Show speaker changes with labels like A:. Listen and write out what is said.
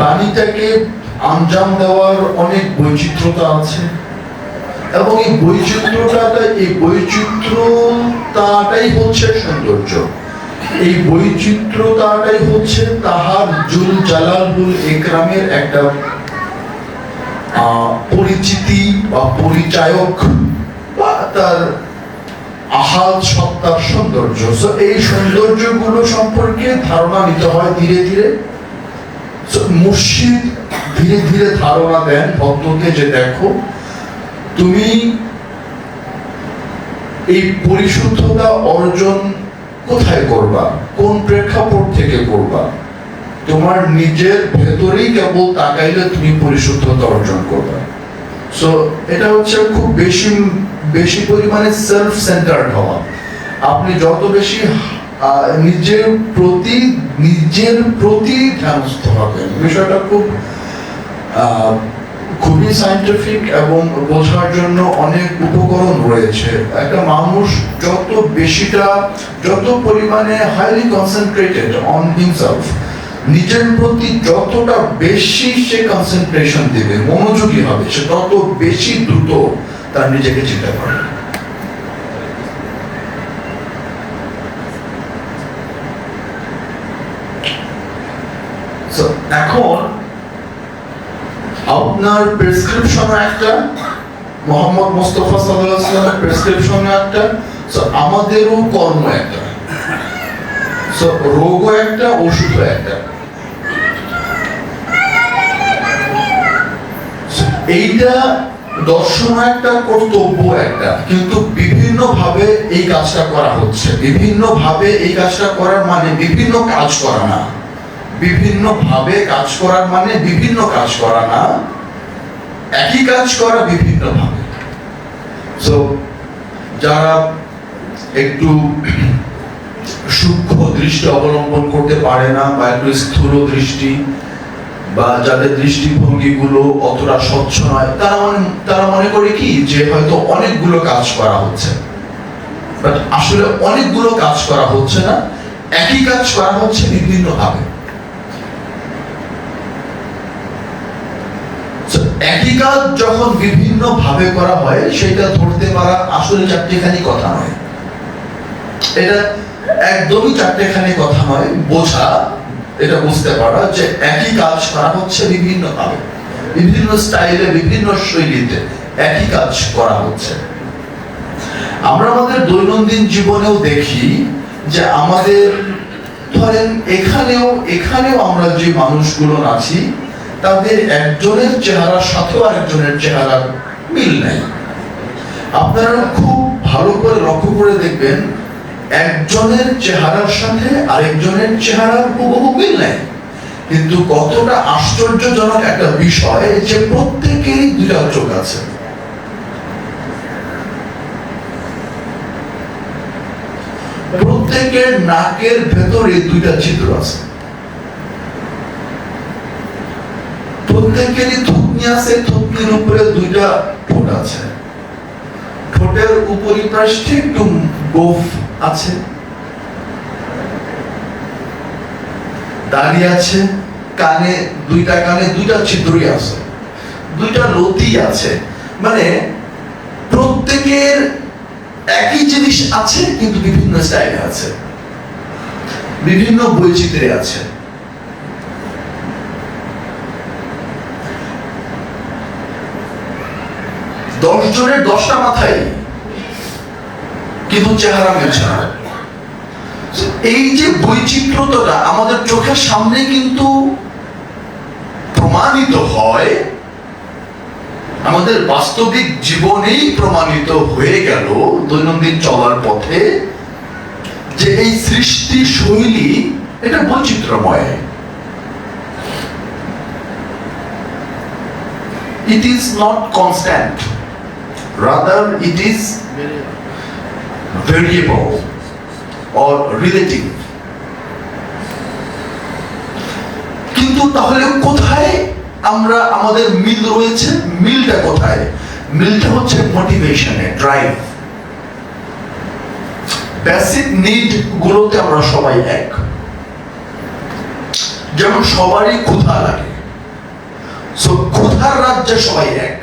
A: বাণীটাকে আঞ্জাম দেওয়ার অনেক বৈচিত্র্যতা আছে। এবং এই বৈচিত্র্যটা এই বৈচিত্র্যতাটাই হচ্ছে সৌন্দর্য। এই বৈচিত্র্যতাটাই হচ্ছে তাহার জুল জালালুল একরামের একটা পরিচিতি বা পরিচায়ক বা তার আহাল সত্তার সৌন্দর্য। এই সৌন্দর্যগুলো সম্পর্কে ধারণা নিতে হয় ধীরে ধীরে। মুর্শিদ ধীরে ধীরে ধারণা দেন ভক্তকে যে দেখো, তুমি এই পরিশুদ্ধতা অর্জন কোথায় করবা? কোন প্রেক্ষাপট থেকে করবা? তোমার নিজের ভেতরেই কেবল তাকাইলে তুমি পরিশুদ্ধতা অর্জন করবে। সো এটা হচ্ছে খুব বেশি বেশি পরিমাণে সেলফ সেন্টার্ড হওয়া। আপনি যত বেশি নিজের প্রতি নিজের প্রতি ধ্যানস্থ হবেন। বিষয়টা খুব খুবই সাইন্টিফিক এবং বোঝার জন্য অনেক উপকরণ রয়েছে। একটা মানুষ যত বেশিটা, যত পরিমাণে হাইলি কনসেন্ট্রেটেড অন হিমসেলফ নিজের প্রতি যতটা বেশি সে কনসেন্ট্রেশন দেবে, মনোযোগী হবে, সে তত বেশি দ্রুত তার নিজেকে চিনতে পারবে So, এখন আপনার একটা মোহাম্মদ মোস্তফা একটা So, আমাদেরও কর্ম একটা So, রোগও একটা একটা। এইটা দর্শন একটা কর্তব্য একটা কিন্তু বিভিন্ন ভাবে এই কাজটা করা হচ্ছে বিভিন্ন ভাবে এই কাজটা করার মানে বিভিন্ন কাজ করা না। বিভিন্ন ভাবে কাজ করার মানে বিভিন্ন কাজ করা না, একই কাজ করা বিভিন্ন ভাবে যারা একটু সূক্ষ্ম দৃষ্টি অবলম্বন করতে পারে না বা একটু স্থূল দৃষ্টি বা যাদের দৃষ্টিভঙ্গিগুলো অতটা স্বচ্ছ নয়, তারা তারা মনে করে কি যে হয়তো অনেকগুলো কাজ করা হচ্ছে। বাট আসলে অনেকগুলো কাজ করা হচ্ছে না, একই কাজ করা হচ্ছে বিভিন্ন ভাবে So, একই কাজ যখন বিভিন্ন ভাবে করা হয়, সেটা ধরতে পারা আসলে চারটেখানি কথা নয়। এটা একদমই চারটেখানি কথা নয়, বোঝা, এটা বুঝতে পারা যে একই কাজ করা হচ্ছে বিভিন্ন ভাবে বিভিন্ন স্টাইলে, বিভিন্ন শৈলীতে একই কাজ করা হচ্ছে। আমরা আমাদের দৈনন্দিন জীবনেও দেখি যে আমাদের, ধরেন এখানেও এখানেও আমরা যে মানুষগুলো আছি তাদের একজনের চেহারার সাথেও আরেকজনের চেহারার মিল নেই। আপনারা খুব ভালো করে লক্ষ্য করে দেখবেন, একজনের চেহারার সাথে আরেকজনের চেহারার হুবহু মিল নেই। কিন্তু কতটা আশ্চর্যজনক একটা বিষয় যে প্রত্যেকেরই দুইটা চোখ আছে। প্রত্যেকের নাকের ভেতরে দুইটা ছিদ্র আছে। প্রত্যেকেরই আছে উপরে দুইটা ঠোঁট আছে। ঠোঁটের একটু গোফ আছে। আছে, কানে, দুইটা কানে দুইটা ছিদ্রই আছে। দুইটা লতি আছে। মানে প্রত্যেকের একই জিনিস আছে, কিন্তু বিভিন্ন স্টাইলে আছে। বিভিন্ন বৈচিত্র্যে আছে। দশ জনের দশটা মাথায় কিন্তু চেহারা মিলছে না। এই যে বৈচিত্র্যতা আমাদের চোখের সামনে কিন্তু প্রমাণিত হয়, আমাদের বাস্তবিক জীবনেই প্রমাণিত হয়ে গেল দৈনন্দিন চলার পথে যে এই সৃষ্টি শৈলী এটা বৈচিত্র্যময়। It is not constant rather, it is variable or relative. কিন্তু তাহলে কোথায় আমরা আমাদের মিল রয়েছে? মিলটা কোথায়? মিলটা হচ্ছে মোটিভেশনে ড্রাইভ বেসিক নিড গুলোতে আমরা সবাই এক। যেমন সবারই ক্ষুধা লাগে। সো ক্ষুধার রাজ্যে সবাই এক।